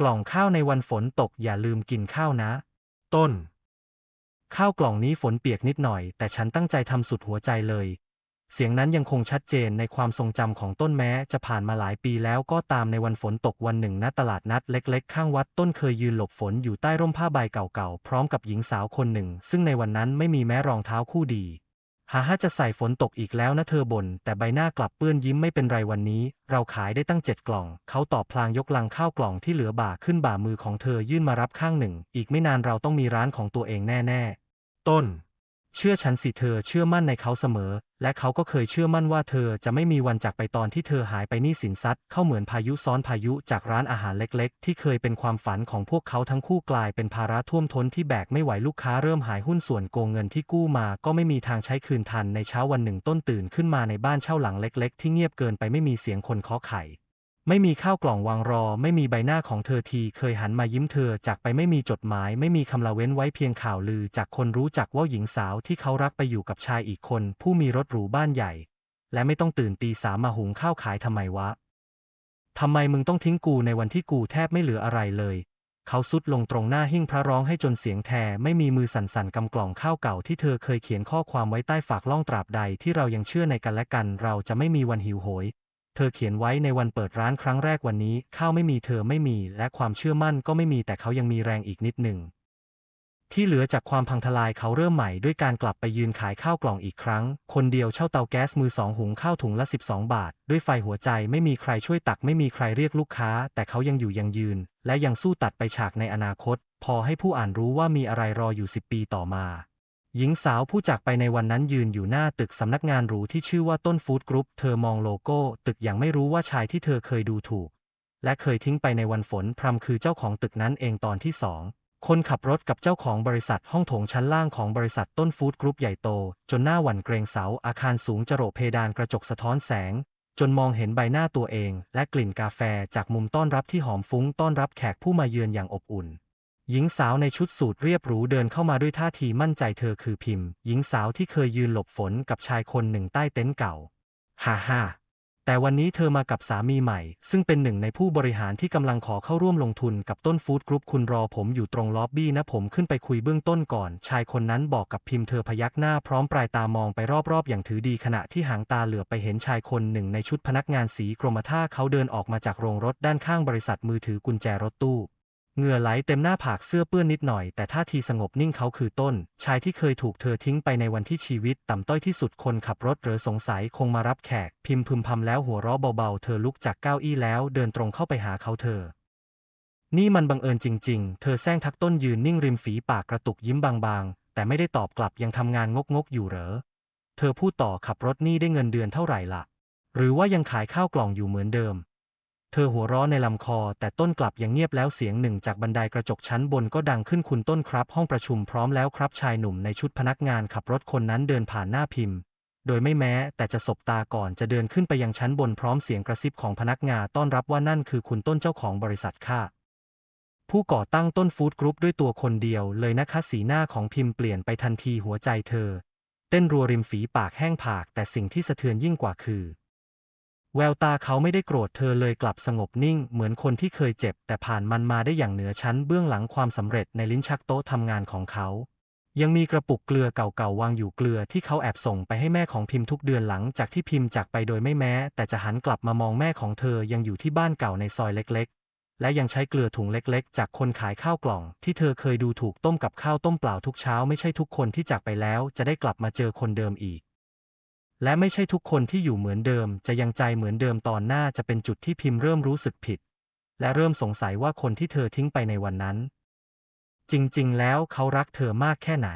กล่องข้าวในวันฝนตกอย่าลืมกินข้าวนะ ต้น ข้าวกล่องนี้ฝนเปียกนิดหน่อย แต่ฉันตั้งใจทำสุดหัวใจเลย เสียงนั้นยังคงชัดเจนในความทรงจำของต้นแม้ จะผ่านมาหลายปีแล้วก็ตามในวันฝนตกวันหนึ่งณตลาดนัดเล็กๆ ข้างวัดต้นเคยยืนหลบฝนอยู่ใต้ร่มผ้าใบเก่าๆ พร้อมกับหญิงสาวคนหนึ่ง ซึ่งในวันนั้นไม่มีแม้รองเท้าคู่ดี หาฮาจะใส่ฝนตกอีกแล้วนะเธอบ่นแต่ใบหน้ากลับเปื้อนยิ้มไม่เป็นไรวันนี้ เราขายได้ตั้งเจ็ดกล่อง เขาตอบพลางยกลังข้าวกล่องที่เหลือบ่าขึ้นบ่ามือของเธอยื่นมารับข้างหนึ่ง อีกไม่นานเราต้องมีร้านของตัวเองแน่ ๆ ต้น เชื่อฉันสิเธอเชื่อมั่นในเขาเสมอ และเขาก็เคยเชื่อมั่นว่าเธอจะไม่มีวันจากไปตอนที่เธอหายไปนี่สินซัดเข้าเหมือนพายุซ้อนพายุจากร้านอาหารเล็กๆ ที่เคยเป็นความฝันของพวกเขาทั้งคู่กลายเป็นภาระท่วมท้นที่แบกไม่ไหวลูกค้าเริ่มหายหุ้นส่วนโกงเงินที่กู้มา ก็ไม่มีทางใช้คืนทันในเช้าวันหนึ่งต้นตื่นขึ้นมาในบ้านเช่าหลังเล็ก ๆ ที่เงียบเกินไปไม่มีเสียงคนเคาะไข่ ไม่มีข้าวกล่องวางรอ ไม่มีใบหน้าของเธอที เคยหันมายิ้มเธอจากไปไม่มีจดหมาย ไม่มีคำละเว้นไว้เพียงข่าวลือ จากคนรู้จักว่าหญิงสาวที่เขารักไปอยู่กับชายอีกคน ผู้มีรถหรูบ้านใหญ่ และไม่ต้องตื่นตีสามมาหุงข้าวขายทำไมวะทำไมมึงต้องทิ้งกูในวันที่กูแทบไม่เหลืออะไรเลย เขาซุดลงตรงหน้าหิ้งพระร้องให้จนเสียงแทไม่มีมือสั่นๆกำกล่องข้าวเก่าที่เธอเคยเขียนข้อความไว้ใต้ฝากล่องตราบใดที่เรายังเชื่อในกันและกัน เราจะไม่มีวันหิวโหย เธอเขียนไว้ในวันเปิดร้านครั้งแรกวันนี้ ข้าวไม่มีเธอไม่มี และความเชื่อมั่นก็ไม่มีแต่เขายังมีแรงอีกนิดหนึ่ง ที่เหลือจากความพังทลายเขาเริ่มใหม่ด้วยการกลับไปยืนขายข้าวกล่องอีกครั้ง คนเดียวเช่าเตาแก๊สมือสองหุงข้าวถุงละ 12 บาท ด้วยไฟหัวใจไม่มีใครช่วยตักไม่มีใครเรียกลูกค้า แต่เขายังอยู่ยังยืน และยังสู้ตัดไปฉากในอนาคต พอให้ผู้อ่านรู้ว่ามีอะไรรออยู่ 10 ปีต่อมา หญิงสาวผู้จากไปในวันนั้นยืนอยู่หน้าตึกสำนักงานหรูที่ชื่อว่าต้นฟู้ดกรุ๊ป เธอมองโลโก้ ตึกอย่างไม่รู้ว่าชายที่เธอเคยดูถูก และเคยทิ้งไปในวันฝนพรำคือเจ้าของตึกนั้นเองตอนที่สอง คนขับรถกับเจ้าของบริษัทห้องโถงชั้นล่างของบริษัทต้นฟู้ดกรุ๊ปใหญ่โต จนหน้าหวั่นเกรงเสาอาคารสูงจรดเพดานกระจกสะท้อนแสง จนมองเห็นใบหน้าตัวเอง และกลิ่นกาแฟจากมุมต้อนรับที่หอมฟุ้งต้อนรับแขกผู้มาเยือนอย่างอบอุ่น หญิงสาวในชุดสูทเรียบหรูเดินเข้ามาด้วยท่าทีมั่นใจเธอคือพิมพ์ หญิงสาวที่เคยยืนหลบฝนกับชายคนหนึ่งใต้เต็นท์เก่า ฮ่าฮ่าแต่วันนี้เธอมากับสามีใหม่ ซึ่งเป็นหนึ่งในผู้บริหารที่กำลังขอเข้าร่วมลงทุนกับต้นฟู้ดกรุ๊ปคุณรอผมอยู่ตรงล็อบบี้นะผมขึ้นไปคุยเบื้องต้นก่อน ชายคนนั้นบอกกับพิมพ์เธอพยักหน้าพร้อมปลายตามองไปรอบๆ อย่างถือดีขณะที่หางตาเหลือไปเห็นชายคนหนึ่งในชุดพนักงานสีกรมท่าเขาเดินออกมาจากโรงรถด้านข้างบริษัทมือถือกุญแจรถตู้ เหงื่อไหลเต็มหน้าผากเสื้อเปื้อนนิดหน่อย แต่ท่าทีสงบนิ่งเขาคือต้น ชายที่เคยถูกเธอทิ้งไปในวันที่ชีวิตต่ำต้อยที่สุดคนขับรถหรือสงสัยคงมารับแขก พิมพ์พึมพำแล้วหัวเราะเบาๆ เธอลุกจากเก้าอี้แล้วเดินตรงเข้าไปหาเขาเธอ นี่มันบังเอิญจริง ๆ เธอแซงทักต้นยืนนิ่งริมฝีปากกระตุกยิ้มบางๆ แต่ไม่ได้ตอบกลับยังทำงานงกๆอยู่เหรอ เธอพูดต่อขับรถนี่ได้เงินเดือนเท่าไหร่ล่ะ หรือว่ายังขายข้าวกล่องอยู่เหมือนเดิม เธอหัวเราะในลำคอ แต่ต้นกลับยังเงียบแล้วเสียงหนึ่งจากบันไดกระจกชั้นบนก็ดังขึ้นคุณต้นครับ ห้องประชุมพร้อมแล้วครับชายหนุ่มในชุดพนักงานขับรถคนนั้นเดินผ่านหน้าพิมพ์ โดยไม่แม้ แต่จะสบตาก่อนจะเดินขึ้นไปยังชั้นบนพร้อมเสียงกระซิบของพนักงานต้อนรับว่านั่นคือคุณต้นเจ้าของบริษัทค่ะผู้ก่อตั้งต้นฟู้ดกรุ๊ปด้วยตัวคนเดียวเลยนะคะสีหน้าของพิมพ์เปลี่ยนไปทันทีหัวใจเธอ เต้นรัวริมฝีปากแห้งผาก แต่สิ่งที่สะเทือนยิ่งกว่าคือ แววตาเขาไม่ได้โกรธเธอเลยกลับสงบนิ่ง เหมือนคนที่เคยเจ็บ แต่ผ่านมันมาได้อย่างเหนือชั้นเบื้องหลังความสำเร็จในลิ้นชักโต๊ะทำงานของเขา ยังมีกระปุกเกลือเก่าๆวางอยู่เกลือที่เขาแอบส่งไปให้แม่ของพิมพ์ทุกเดือนหลังจากที่พิมพ์จากไปโดยไม่แม้ แต่จะหันกลับมามองแม่ของเธอยังอยู่ที่บ้านเก่าในซอยเล็กๆ และยังใช้เกลือถุงเล็กๆ จากคนขายข้าวกล่อง ที่เธอเคยดูถูกต้มกับข้าวต้มเปล่าทุกเช้าไม่ใช่ทุกคนที่จากไปแล้ว จะได้กลับมาเจอคนเดิมอีก และไม่ใช่ทุกคนที่อยู่เหมือนเดิม จะยังใจเหมือนเดิมตอนหน้าจะเป็นจุดที่พิมพ์เริ่มรู้สึกผิด และเริ่มสงสัยว่าคนที่เธอทิ้งไปในวันนั้น จริงๆ แล้วเขารักเธอมากแค่ไหน